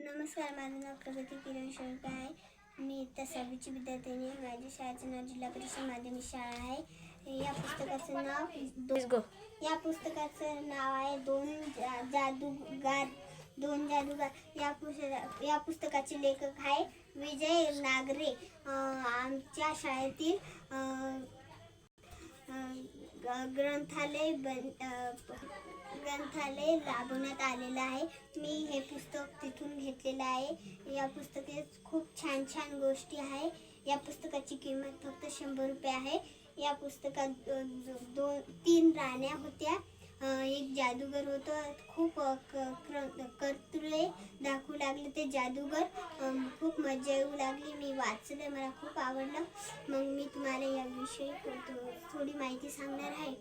नमस्कार माझं नाव प्रगती किरण शेळके आहे मी इथं सहावीची विद्यार्थिनी आहे माझ्या शाळेचं नाव जिल्हा परिषद माध्यमिक शाळा आहे या पुस्तकाचं नाव दो- या पुस्तकाचं नाव आहे दोन जा- जादूगार दोन जादूगार या पुस्तक या पुस्तकाचे लेखक आहे विजय नागरे अं, आमच्या शाळेतील अं, ग्रंथालय बन ग्रंथालय लाभवण्यात आलेलं आहे. मी हे पुस्तक तिथून घेतलेलं आहे. या पुस्तकात खूप छान छान गोष्टी आहे. या पुस्तकाची किंमत फक्त शंभर रुपये आहे. या पुस्तकात दोन दो, दोन तीन राण्या होत्या. एक जादूगर होतं खूप अ, क- क्र- कर्तृत्व दाखवू लागले ते जादूगर खूप मजा येऊ लागली मी वाचलं मला खूप आवडलं मग मी तुम्हाला याविषयी थोडी माहिती सांगणार आहे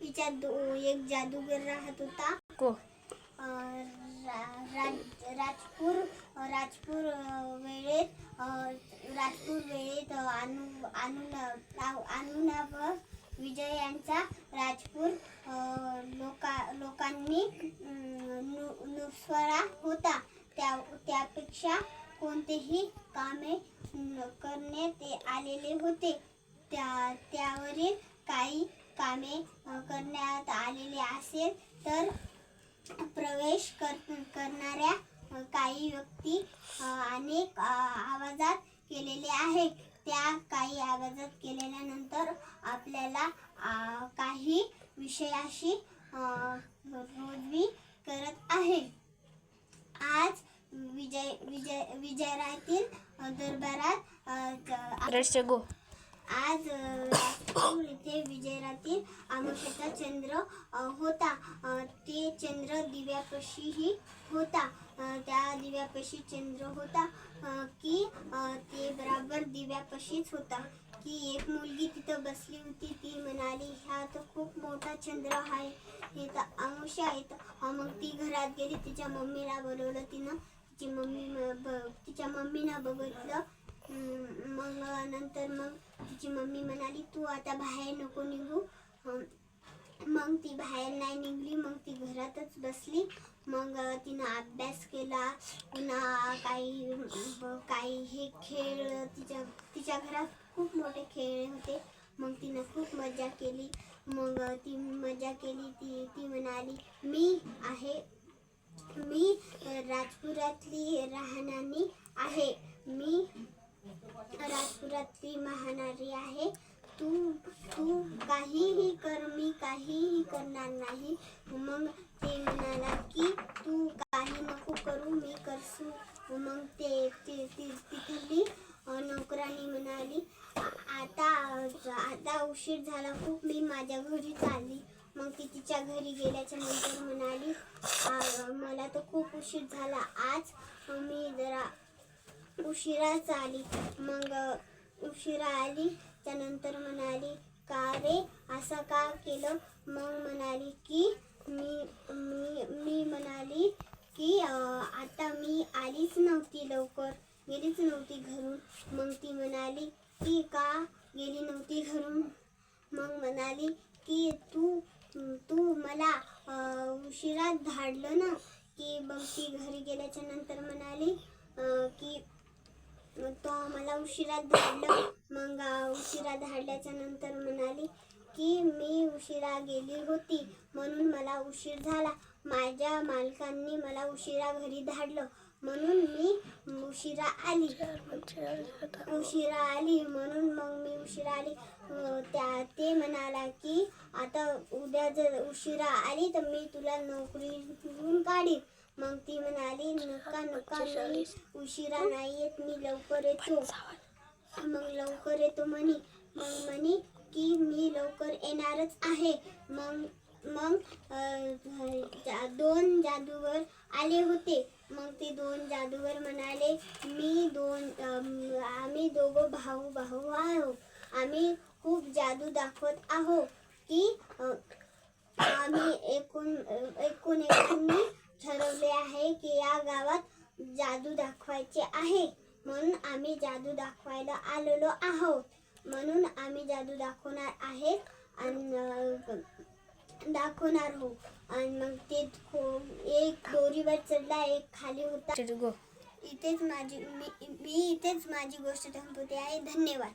हिच्यात दो एक जादूगर राहत होता को राजपूर राजपूर वेळेत राजपूर वेळेत अनुना अनुना व विजय यांचा राजपूर लोका लोकांनी नु- नुस्वरा होता. त्या त्यापेक्षा कोणतेही कामे करण्यात आलेले होते. त्या त्यावरील काही कामे करण्यात आलेले असेल तर प्रवेश कर करणाऱ्या काही व्यक्ती अनेक आवाजात केलेले आहेत. त्या काही आवाजात केलेल्यानंतर आपल्याला काही विषयाशी रोजवी करत आहे. आज विजय विजय विजयरातील दरबारात गो. आज येथे विजयरातील आमुष्याचा चंद्र होता. ते चंद्र दिव्यापाशीही होता. त्या दिव्यापाशी चंद्र होता की ते बराबर दिव्यापाशीच होता की एक मुलगी तिथं बसली होती. ती म्हणाली ह्या तर खूप मोठा चंद्र आहे. हे तर अंश आहेत. मग ती घरात गेली. तिच्या मम्मीला बोलवलं तिनं. तिची मम्मी ब- तिच्या मम्मीनं बघितलं. मग नंतर मग तिची मम्मी म्हणाली तू आता बाहेर नको निघू. मग ती बाहेर नाही निघली मग ती घरातच बसली. मग तिनं अभ्यास केला पुन्हा काही काही हे खेळ तिच्या तिच्या घरात खूप मोठे खेळ होते. मग तिनं खूप मजा केली. मग ती मजा केली ती ती म्हणाली मी आहे मी राजपुरातली राहणारी आहे. मी राजपुरातली महानारी आहे. तू तू काही कर मी काहीही करणार नाही. मग ते म्हणाला की तू काही नको करू मी करसू मग ते तिथली नोकरानी म्हणाली आता आता उशीर झाला खूप मी माझ्या घरी चालली. मग ती तिच्या घरी गेल्याच्यानंतर म्हणाली मला तर खूप उशीर झाला. आज मी जरा उशिराच आली. मग उशिरा आली त्यानंतर म्हणाली का रे? असं का केलं? मग म्हणाली की मी मी मी म्हणाली की आता मी आलीच नव्हती लवकर. गेलीच नव्हती घरून. मग ती म्हणाली की का गेली नव्हती घरून? मग म्हणाली की तू तू मला उशिरा धाडलं ना? की मग ती घरी गेल्याच्यानंतर म्हणाली की मग तो मला उशिरा धाडलं मग उशिरा धाडल्याच्या नंतर म्हणाली की मी उशिरा गेली होती म्हणून मला उशीर झाला. माझ्या मालकांनी मला उशिरा घरी धाडलं. म्हणून मी उशिरा आली. उशिरा आली म्हणून मग मी उशिरा आली. त्या ते म्हणाला की आता उद्या जर उशिरा आली तर मी तुला नोकरीतून काढीन. मग ती म्हणाली नका नका मी उशिरा नाही येत मी लवकर येतो. मग लवकर येतो म्हणे. मग म्हणे की मी लवकर येणारच आहे. मग मग जा- दोन जादूगर आले होते. मग ते दोन जादूगर म्हणाले मी दोन आम्ही दोघं भाऊ भाऊ आहोत आम्ही खूप जादू दाखवत आहोत की आम्ही एकूण एकूण एकूण ठरवले आहे की या गावात जादू दाखवायचे आहे. म्हणून आम्ही जादू दाखवायला आलेलो आहोत. म्हणून आम्ही जादू दाखवणार आहे आणि दाखवणार हो आणि मग ते खो- एक दोरीवर चढला एक खाली होता इथेच माझी मी मी इथेच माझी गोष्ट संपवते आहे. धन्यवाद.